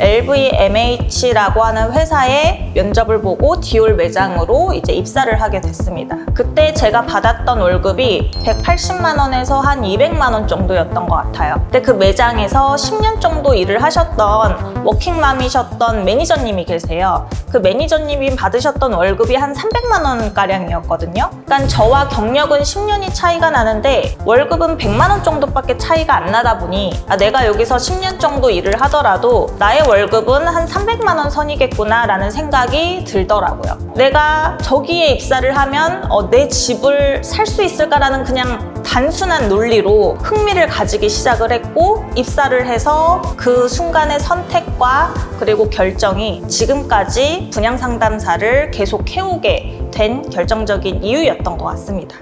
LVMH라고 하는 회사에 면접을 보고 디올 매장으로 이제 입사를 하게 됐습니다. 그때 제가 받았던 월급이 180만 원에서 한 200만 원 정도였던 것 같아요. 근데 그 매장에서 10년 정도 일을 하셨던 워킹맘이셨던 매니저님이 계세요. 그 매니저님이 받으셨던 월급이 한 300만 원 가량이었거든요. 그러니까 저와 경력은 10년이 차이가 나는데 월급은 100만 원 정도밖에 차이가 안 나다 보니 아, 내가 여기서 10년 정도 일을 하더라도 나의 월급은 한 300만 원 선이겠구나 라는 생각이 들더라고요. 내가 저기에 입사를 하면 어, 내 집을 살 수 있을까라는 그냥 단순한 논리로 흥미를 가지기 시작을 했고 입사를 해서 그 순간의 선택과 그리고 결정이 지금까지 분양 상담사를 계속 해오게 된 결정적인 이유였던 것 같습니다.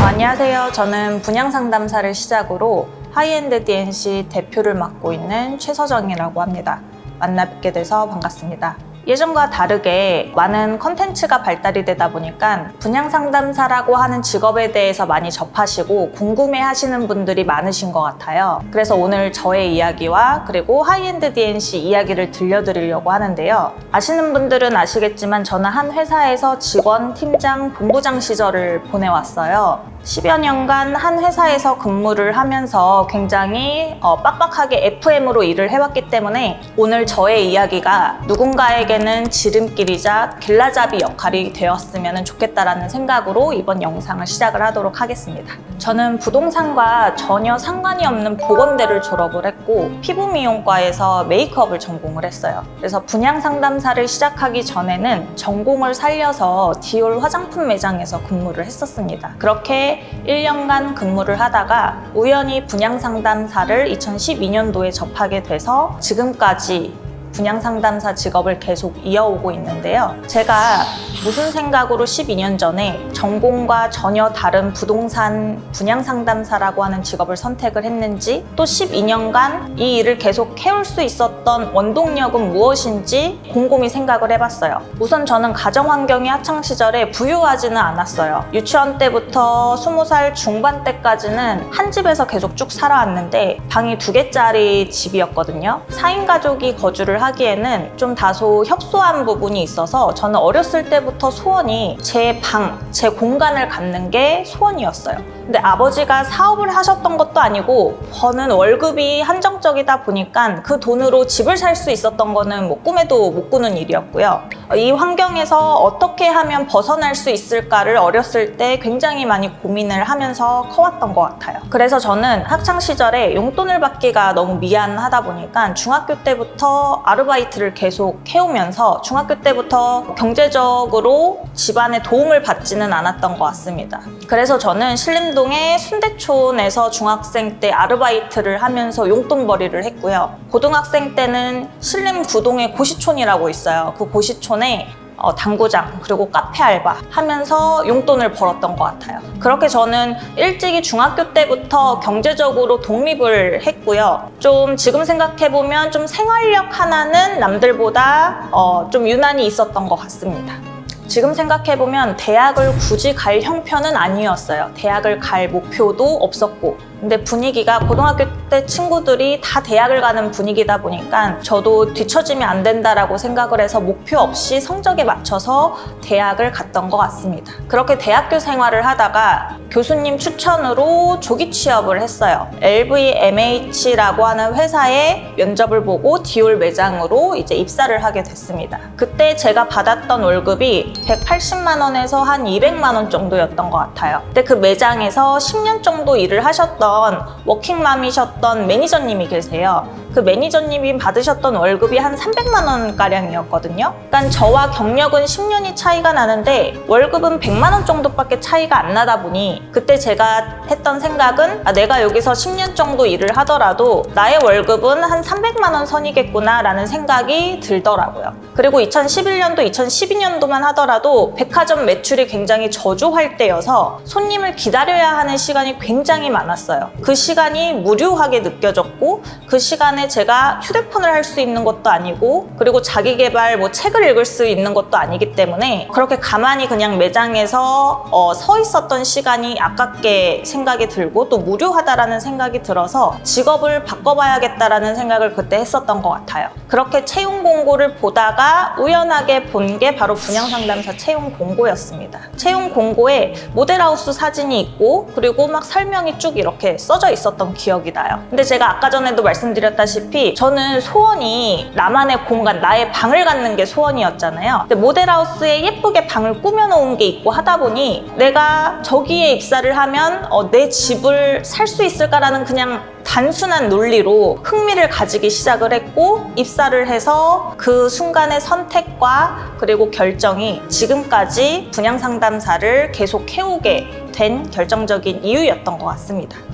어, 안녕하세요. 저는 분양 상담사를 시작으로 하이엔드 DNC 대표를 맡고 있는 최서정이라고 합니다. 만나 뵙게 돼서 반갑습니다. 예전과 다르게 많은 컨텐츠가 발달이 되다 보니까 분양 상담사라고 하는 직업에 대해서 많이 접하시고 궁금해 하시는 분들이 많으신 것 같아요. 그래서 오늘 저의 이야기와 그리고 하이엔드 DNC 이야기를 들려드리려고 하는데요. 아시는 분들은 아시겠지만 저는 한 회사에서 직원, 팀장, 본부장 시절을 보내왔어요. 10여 년간 한 회사에서 근무를 하면서 굉장히 어, 빡빡하게 FM으로 일을 해왔기 때문에 오늘 저의 이야기가 누군가에게는 지름길이자 길라잡이 역할이 되었으면 좋겠다라는 생각으로 이번 영상을 시작을 하도록 하겠습니다. 저는 부동산과 전혀 상관이 없는 보건대를 졸업을 했고 피부 미용과에서 메이크업을 전공을 했어요. 그래서 분양 상담사를 시작하기 전에는 전공을 살려서 디올 화장품 매장에서 근무를 했었습니다. 그렇게 1년간 근무를 하다가 우연히 분양 상담사를 2012년도에 접하게 돼서 지금까지 분양 상담사 직업을 계속 이어오고 있는데요. 제가 무슨 생각으로 12년 전에 전공과 전혀 다른 부동산 분양 상담사라고 하는 직업을 선택을 했는지 또 12년간 이 일을 계속 해올 수 있었던 원동력은 무엇인지 곰곰이 생각을 해봤어요. 우선 저는 가정 환경이 학창 시절에 부유하지는 않았어요. 유치원 때부터 20살 중반 때까지는 한 집에서 계속 쭉 살아왔는데 방이 두 개짜리 집이었거든요. 4인 가족이 거주를 하기에는 좀 다소 협소한 부분이 있어서 저는 어렸을 때부터 소원이 제 방, 제 공간을 갖는 게 소원이었어요. 근데 아버지가 사업을 하셨던 것도 아니고 버는 월급이 한정적이다 보니까 그 돈으로 집을 살 수 있었던 거는 뭐 꿈에도 못 꾸는 일이었고요. 이 환경에서 어떻게 하면 벗어날 수 있을까를 어렸을 때 굉장히 많이 고민을 하면서 커왔던 것 같아요. 그래서 저는 학창 시절에 용돈을 받기가 너무 미안하다 보니까 중학교 때부터 아르바이트를 계속 해오면서 중학교 때부터 경제적으로 집안의 도움을 받지는 않았던 것 같습니다. 그래서 저는 신림 동의 순대촌에서 중학생 때 아르바이트를 하면서 용돈벌이를 했고요. 고등학생 때는 신림 구동에 고시촌이라고 있어요. 그 고시촌에 어, 당구장 그리고 카페 알바 하면서 용돈을 벌었던 것 같아요. 그렇게 저는 일찍이 중학교 때부터 경제적으로 독립을 했고요. 좀 지금 생각해 보면 좀 생활력 하나는 남들보다 어, 좀 유난히 있었던 것 같습니다. 지금 생각해보면 대학을 굳이 갈 형편은 아니었어요. 대학을 갈 목표도 없었고. 근데 분위기가 고등학교 때 친구들이 다 대학을 가는 분위기다 보니까 저도 뒤처지면 안 된다라고 생각을 해서 목표 없이 성적에 맞춰서 대학을 갔던 것 같습니다. 그렇게 대학교 생활을 하다가 교수님 추천으로 조기 취업을 했어요. LVMH라고 하는 회사에 면접을 보고 디올 매장으로 이제 입사를 하게 됐습니다. 그때 제가 받았던 월급이 180만 원에서 한 200만 원 정도였던 것 같아요. 근데 그 매장에서 10년 정도 일을 하셨던 워킹맘이셨던 매니저님이 계세요. 그 매니저님이 받으셨던 월급이 한 300만 원 가량이었거든요. 그러니까 저와 경력은 10년이 차이가 나는데 월급은 100만 원 정도밖에 차이가 안 나다 보니 그때 제가 했던 생각은 아, 내가 여기서 10년 정도 일을 하더라도 나의 월급은 한 300만 원 선이겠구나라는 생각이 들더라고요. 그리고 2011년도, 2012년도만 하더라도 백화점 매출이 굉장히 저조할 때여서 손님을 기다려야 하는 시간이 굉장히 많았어요. 그 시간이 무료하게 느껴졌고 그 시간에 제가 휴대폰을 할 수 있는 것도 아니고 그리고 자기 개발 뭐 책을 읽을 수 있는 것도 아니기 때문에 그렇게 가만히 그냥 매장에서 어, 서 있었던 시간이 아깝게 생각이 들고 또 무료하다라는 생각이 들어서 직업을 바꿔봐야겠다라는 생각을 그때 했었던 것 같아요. 그렇게 채용 공고를 보다가 우연하게 본 게 바로 분양 상담사 채용 공고였습니다. 채용 공고에 모델하우스 사진이 있고 그리고 막 설명이 쭉 이렇게 써져 있었던 기억이 나요. 근데 제가 아까 전에도 말씀드렸다시피 저는 소원이 나만의 공간, 나의 방을 갖는 게 소원이었잖아요. 근데 모델하우스에 예쁘게 방을 꾸며놓은 게 있고 하다 보니 내가 저기에 입사를 하면 어, 내 집을 살 수 있을까라는 그냥 단순한 논리로 흥미를 가지기 시작을 했고 입사를 해서 그 순간의 선택과 그리고 결정이 지금까지 분양 상담사를 계속 해오게 된 결정적인 이유였던 것 같습니다.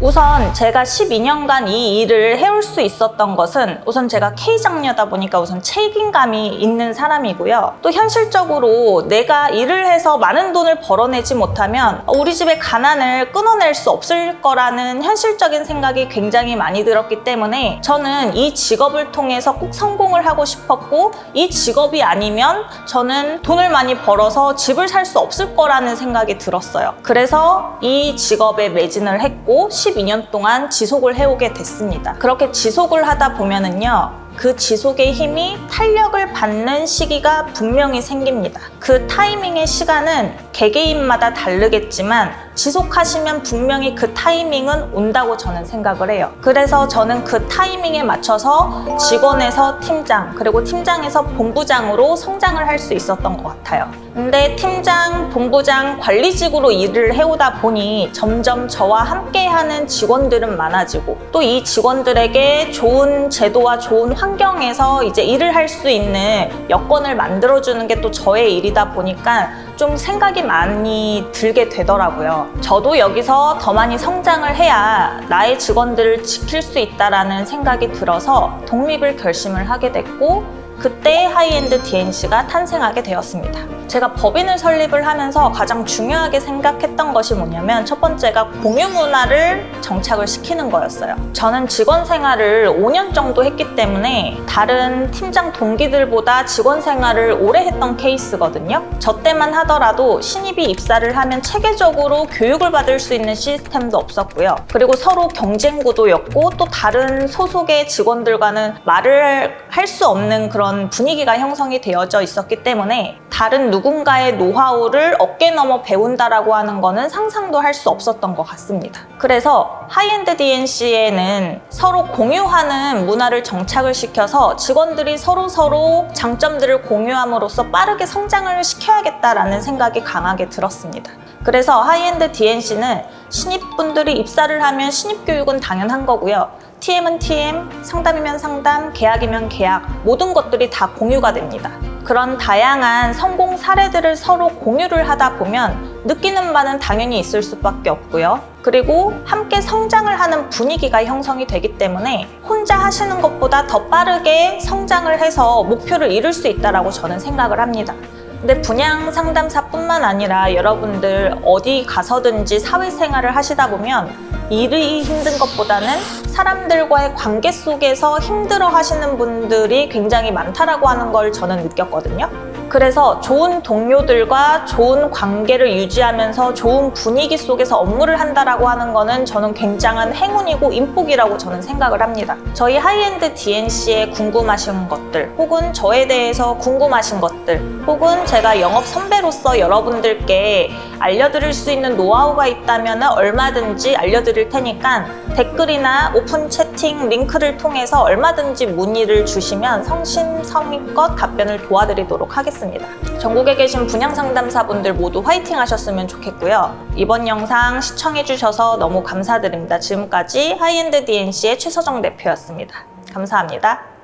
우선 제가 12년간 이 일을 해올 수 있었던 것은 우선 제가 K장녀다 보니까 우선 책임감이 있는 사람이고요. 또 현실적으로 내가 일을 해서 많은 돈을 벌어내지 못하면 우리 집의 가난을 끊어낼 수 없을 거라는 현실적인 생각이 굉장히 많이 들었기 때문에 저는 이 직업을 통해서 꼭 성공을 하고 싶었고 이 직업이 아니면 저는 돈을 많이 벌어서 집을 살 수 없을 거라는 생각이 들었어요. 그래서 이 직업에 매진을 했고 12년 동안 지속을 해오게 됐습니다. 그렇게 지속을 하다 보면은요. 그 지속의 힘이 탄력을 받는 시기가 분명히 생깁니다. 그 타이밍의 시간은 개개인마다 다르겠지만 지속하시면 분명히 그 타이밍은 온다고 저는 생각을 해요. 그래서 저는 그 타이밍에 맞춰서 직원에서 팀장, 그리고 팀장에서 본부장으로 성장을 할 수 있었던 것 같아요. 근데 팀장, 본부장, 관리직으로 일을 해오다 보니 점점 저와 함께하는 직원들은 많아지고 또 이 직원들에게 좋은 제도와 좋은 환경 에서 이제 일을 할 수 있는 여건을 만들어주는 게 또 저의 일이다 보니까 좀 생각이 많이 들게 되더라고요. 저도 여기서 더 많이 성장을 해야 나의 직원들을 지킬 수 있다라는 생각이 들어서 독립을 결심을 하게 됐고 그때 하이엔드 DNC가 탄생하게 되었습니다. 제가 법인을 설립을 하면서 가장 중요하게 생각했던 것이 뭐냐면 첫 번째가 공유 문화를 정착을 시키는 거였어요. 저는 직원 생활을 5년 정도 했기 때문에 다른 팀장 동기들보다 직원 생활을 오래 했던 케이스거든요. 저 때만 하더라도 신입이 입사를 하면 체계적으로 교육을 받을 수 있는 시스템도 없었고요. 그리고 서로 경쟁 구도였고 또 다른 소속의 직원들과는 말을 할 수 없는 그런 분위기가 형성이 되어져 있었기 때문에 다른 누군가의 노하우를 어깨 넘어 배운다라고 하는 거는 상상도 할 수 없었던 것 같습니다. 그래서 하이엔드 DNC에는 서로 공유하는 문화를 정착을 시켜서 직원들이 서로 서로 장점들을 공유함으로써 빠르게 성장을 시켜야겠다라는 생각이 강하게 들었습니다. 그래서 하이엔드 DNC는 신입분들이 입사를 하면 신입 교육은 당연한 거고요. TM은 TM, 상담이면 상담, 계약이면 계약, 모든 것들이 다 공유가 됩니다. 그런 다양한 성공 사례들을 서로 공유를 하다 보면 느끼는 바는 당연히 있을 수밖에 없고요. 그리고 함께 성장을 하는 분위기가 형성이 되기 때문에 혼자 하시는 것보다 더 빠르게 성장을 해서 목표를 이룰 수 있다라고 저는 생각을 합니다. 근데 분양 상담사뿐만 아니라 여러분들 어디 가서든지 사회생활을 하시다 보면 일이 힘든 것보다는 사람들과의 관계 속에서 힘들어 하시는 분들이 굉장히 많다라고 하는 걸 저는 느꼈거든요. 그래서 좋은 동료들과 좋은 관계를 유지하면서 좋은 분위기 속에서 업무를 한다라고 하는 거는 저는 굉장한 행운이고 인복이라고 저는 생각을 합니다. 저희 하이엔드 DNC에 궁금하신 것들 혹은 저에 대해서 궁금하신 것들 혹은 제가 영업 선배로서 여러분들께 알려드릴 수 있는 노하우가 있다면 얼마든지 알려드릴 테니까 댓글이나 오픈 채팅 링크를 통해서 얼마든지 문의를 주시면 성심성의껏 답변을 도와드리도록 하겠 습니다. 전국에 계신 분양 상담사분들 모두 화이팅 하셨으면 좋겠고요. 이번 영상 시청해주셔서 너무 감사드립니다. 지금까지 하이엔드 DNC의 최서정 대표였습니다. 감사합니다.